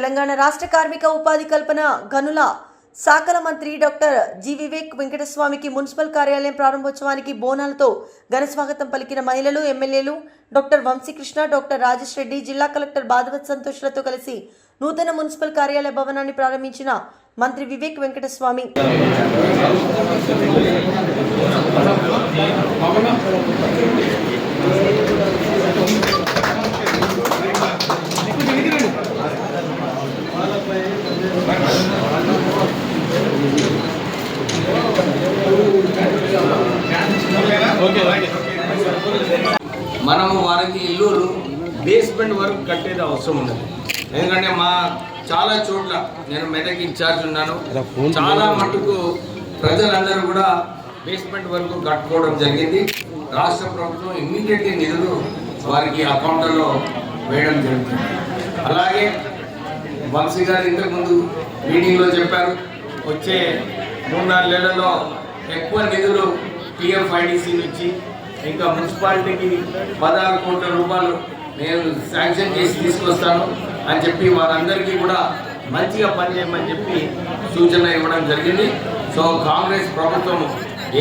తెలంగాణ రాష్ట్ర కార్మిక ఉపాధి కల్పన గనుల శాఖల మంత్రి డాక్టర్ జి వివేక్ వెంకటస్వామికి మున్సిపల్ కార్యాలయం ప్రారంభోత్సవానికి బోనాలతో ఘన స్వాగతం పలికిన మహిళలు ఎమ్మెల్యేలు డాక్టర్ వంశీకృష్ణ డాక్టర్ రాజేష్ రెడ్డి జిల్లా కలెక్టర్ బాధవత్ సంతోష్లతో కలిసి నూతన మున్సిపల్ కార్యాలయ భవనాన్ని ప్రారంభించిన మంత్రి వివేక్ వెంకటస్వామి. మనము వారికి ఇల్లు బేస్మెంట్ వరకు కట్టేది అవసరం ఉన్నది ఎందుకంటే మా చాలా చోట్ల నేను మెదక్ ఇన్ఛార్జ్ ఉన్నాను. చాలా మటుకు ప్రజలందరూ కూడా బేస్మెంట్ వరకు కట్టుకోవడం జరిగింది. రాష్ట్ర ప్రభుత్వం ఇమ్మీడియట్లీ నిధులు వారికి అకౌంట్లలో వేయడం జరుగుతుంది అలాగే వంశీ గారు ఇంతకుముందు మీటింగ్లో చెప్పారు వచ్చే మూడు నాలుగు నెలల్లో ఎక్కువ నిధులు టీఎఫ్ఐడిసి నుంచి ఇంకా మున్సిపాలిటీకి పదహారు కోట్ల రూపాయలు నేను శాంక్షన్ చేసి తీసుకొస్తాను అని చెప్పి వారందరికీ కూడా మంచిగా పనిచేయమని చెప్పి సూచన ఇవ్వడం జరిగింది. సో కాంగ్రెస్ ప్రభుత్వం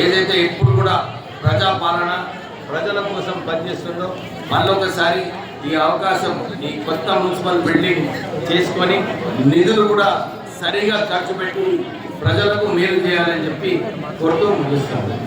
ఏదైతే ఎప్పుడు కూడా ప్రజాపాలన ప్రజల కోసం పనిచేస్తుందో మళ్ళొకసారి ఈ అవకాశం ఈ కొత్త మున్సిపల్ బిల్డింగ్ చేసుకొని నిధులు కూడా సరిగా ఖర్చు పెట్టి ప్రజలకు మేలు చేయాలని చెప్పి కోరుతూ ముగిస్తాను.